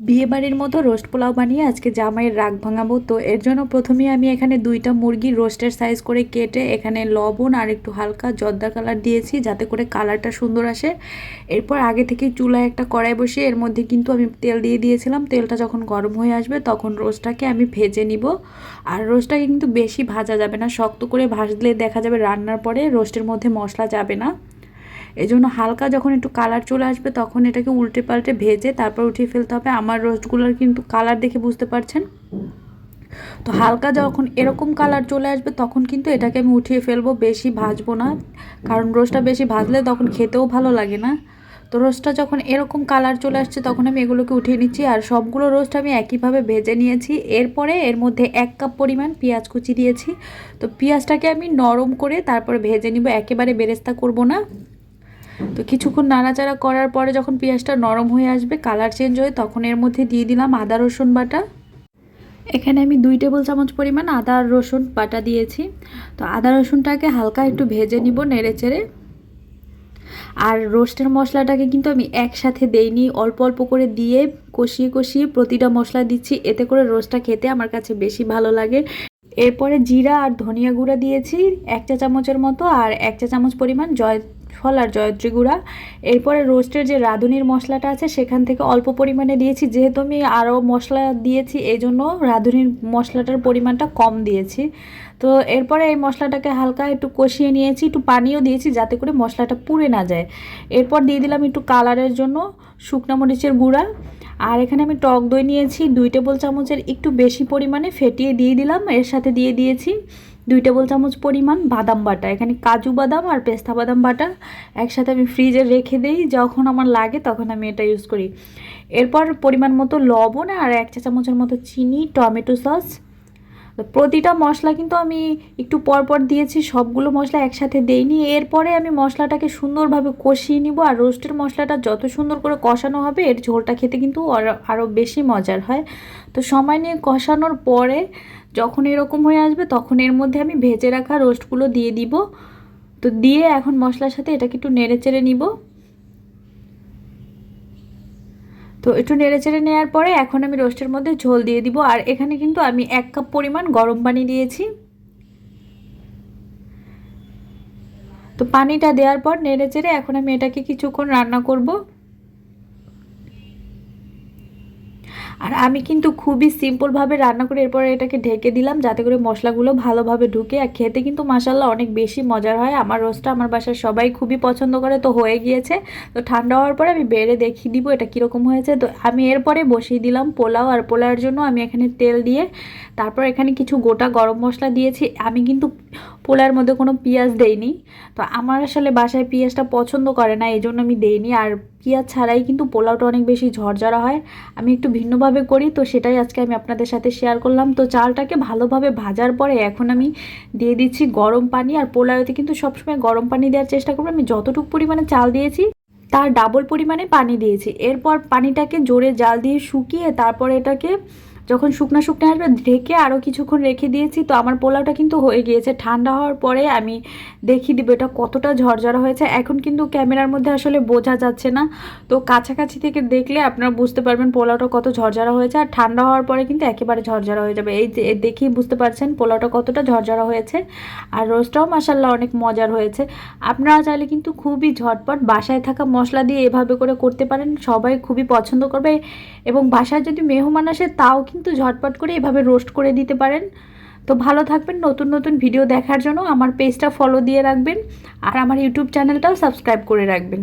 বিয়ে বাড়ির মতো রোস্ট পোলাও বানিয়ে আজকে জামাইয়ের রাগ ভাঙাবো। তো এর জন্য প্রথমে আমি এখানে দুইটা মুরগি রোস্টের সাইজ করে কেটে এখানে লবণ আর একটু হালকা জর্দা কালার দিয়েছি যাতে করে কালারটা সুন্দর আসে। এরপর আগে থেকে চুলায় একটা কড়াই বসিয়ে এর মধ্যে কিন্তু আমি তেল দিয়ে দিয়েছিলাম। তেলটা যখন গরম হয়ে আসবে তখন রোস্টটাকে আমি ভেজে নিব। আর রোস্টটাকে কিন্তু বেশি ভাজা যাবে না, শক্ত করে ভাজলে দেখা যাবে রান্নার পরে রোস্টের মধ্যে মশলা যাবে না। এজন্য হালকা যখন একটু কালার চলে আসবে তখন এটাকে উল্টে পাল্টে ভেজে তারপর উঠিয়ে ফেলতে হবে। আমার রোস্টগুলোর কিন্তু কালার দেখে বুঝতে পারছেন? তো হালকা যখন এরকম কালার চলে আসবে তখন কিন্তু এটাকে আমি উঠিয়ে ফেলব, বেশি ভাজবো না। কারণ রোস্টটা বেশি ভাজলে তখন খেতেও ভালো লাগে না। তো রোস্টটা যখন এরকম কালার চলে আসছে তখন আমি এগুলোকে উঠিয়ে নিচ্ছি আর সবগুলো রোস্ট আমি একইভাবে ভেজে নিয়েছি। এরপরে এর মধ্যে এক কাপ পরিমাণ পেঁয়াজ কুচি দিয়েছি। তো পেঁয়াজটাকে আমি নরম করে তারপরে ভেজে নিব, একেবারে বেরেস্তা করব না। তো কিছুক্ষণ নাড়াচাড়া করার পরে যখন পেঁয়াজটা নরম হয়ে আসবে কালার চেঞ্জ হয়ে তখন এর মধ্যে দিয়ে দিলাম আদা, রসুন বাটা। এখানে আমি দুই টেবিল চামচ পরিমাণ আদা রসুন বাটা দিয়েছি। তো আদা, রসুনটাকে হালকা একটু ভেজে নিব নেড়ে চেড়ে আর রোস্টের মশলাটাকে কিন্তু আমি একসাথে দেইনি, অল্প অল্প করে দিয়ে কষিয়ে কষিয়ে প্রতিটা মশলা দিচ্ছি। এতে করে রোস্টটা খেতে আমার কাছে বেশি ভালো লাগে। এরপরে জিরা আর ধনিয়া গুঁড়া দিয়েছি, এক চা চামচের মতো, আর এক চা চামচ পরিমাণ জয় ফল আর জয়ত্রী গুঁড়া। এরপরে রোস্টের যে রাঁধুনির মশলাটা আছে, সেখান থেকে অল্প পরিমাণে দিয়েছি। যেহেতু আমি আরও মশলা দিয়েছি এই জন্য রাঁধুনির মশলাটার পরিমাণটা কম দিয়েছি। তো এরপরে এই মশলাটাকে হালকা একটু কষিয়ে নিয়েছি, একটু পানিও দিয়েছি যাতে করে মশলাটা পুড়ে না যায়। এরপর দিয়ে দিলাম একটু কালারের জন্য শুকনো মরিচের গুঁড়া। আর এখানে আমি টক দই নিয়েছি, দুই টেবিল চামচের একটু বেশি পরিমাণে ফেটিয়ে দিয়ে দিলাম। এর সাথে দিয়ে দিয়েছি দুই টেবিল চামচ পরিমাণ বাদাম বাটা। এখানে কাজু বাদাম আর পেস্তা বাদাম বাটা একসাথে আমি ফ্রিজে রেখে দিই, যখন আমার লাগে তখন আমি এটা ইউজ করি। এরপর পরিমাণ মতো লবণ আর এক চা চামচের মতো চিনি, টমেটো সস প্রতিটা মশলা কিন্তু আমি একটু পর পর দিয়েছি, সবগুলো মশলা একসাথে দেইনি। এরপরে আমি মশলাটাকে সুন্দরভাবে কষিয়ে নিব আর রোস্টের মশলাটা যত সুন্দর করে কষানো হবে, এর ঝোলটা খেতে কিন্তু আরও বেশি মজার হয়। তো সময় নিয়ে কষানোর পরে যখন এরকম হয়ে আসবে, তখন এর মধ্যে আমি ভেজে রাখা রোস্টগুলো দিয়ে দিব। তো দিয়ে এখন মশলার সাথে এটাকে একটু নেড়ে চেড়ে নিব। তো একটু নেড়ে চেড়ে নেওয়ার পরে এখন আমি রোস্টের মধ্যে ঝোল দিয়ে দিব। আর এখানে কিন্তু আমি এক কাপ পরিমাণ গরম পানি দিয়েছি। তো পানিটা দেওয়ার পর নেড়ে চেড়ে এখন আমি এটাকে কিছুক্ষণ রান্না করব। আর আমি কিন্তু খুবই সিম্পলভাবে রান্না করে এরপরে এটাকে ঢেকে দিলাম, যাতে করে মশলাগুলো ভালোভাবে ঢুকে। আর খেতে কিন্তু মাসাল্লাহ অনেক বেশি মজার হয়। আমার রোস্টটা আমার বাসার সবাই খুবই পছন্দ করে, তো হয়ে গিয়েছে। তো ঠান্ডা হওয়ার পরে আমি বেড়ে দেখিয়ে দিব এটা কীরকম হয়েছে। তো আমি এরপরে বসিয়ে দিলাম পোলাও আর পোলাওয়ের জন্য। আমি এখানে তেল দিয়ে তারপর এখানে কিছু গোটা গরম মশলা দিয়েছি। আমি কিন্তু পোলার মধ্যে কোনো পেঁয়াজ দেইনি। তো আমার আসলে বাসায় পেঁয়াজটা পছন্দ করে না, এই জন্য আমি দেইনি। আর পেঁয়াজ ছাড়াই কিন্তু পোলাওটা অনেক বেশি ঝরঝরা হয়। আমি একটু ভিন্নভাবে করি, তো সেটাই আজকে আমি আপনাদের সাথে শেয়ার করলাম। তো চালটাকে ভালোভাবে ভাজার পরে এখন আমি দিয়ে দিচ্ছি গরম পানি। আর পোলাওতে কিন্তু সবসময় গরম পানি দেওয়ার চেষ্টা করব। আমি যতটুকু পরিমাণে চাল দিয়েছি, তার ডাবল পরিমাণে পানি দিয়েছি। এরপর পানিটাকে জোরে জাল দিয়ে শুকিয়ে তারপর এটাকে যখন শুকনা শুকনো আসবে, ঢেকে আরও কিছুক্ষণ রেখে দিয়েছি, তো আমার পোলাওটা কিন্তু হয়ে গিয়েছে। ঠান্ডা হওয়ার পরে আমি দেখিয়ে দিব এটা কতটা ঝরঝরা হয়েছে। এখন কিন্তু ক্যামেরার মধ্যে আসলে বোঝা যাচ্ছে না। তো কাছাকাছি থেকে দেখলে আপনারা বুঝতে পারবেন পোলাওটা কত ঝরঝরা হয়েছে। আর ঠান্ডা হওয়ার পরে কিন্তু একেবারে ঝরঝরা হয়ে যাবে। এই যে দেখেই বুঝতে পারছেন পোলাওটা কতটা ঝরঝরা হয়েছে। আর রোস্টটাও মাসাল্লাহ অনেক মজার হয়েছে। আপনারা চাইলে কিন্তু খুবই ঝটপট বাসায় থাকা মশলা দিয়ে এভাবে করে করতে পারেন। সবাই খুবই পছন্দ করবে। এবং বাসায় যদি মেহমান আসে, তাও কিন্তু কিন্তু ঝটপট করে এভাবে রোস্ট করে দিতে পারেন। তো ভালো থাকবেন, নতুন নতুন ভিডিও দেখার জন্য আমার পেজটা ফলো দিয়ে রাখবেন আর আমার ইউটিউব চ্যানেলটাও সাবস্ক্রাইব করে রাখবেন।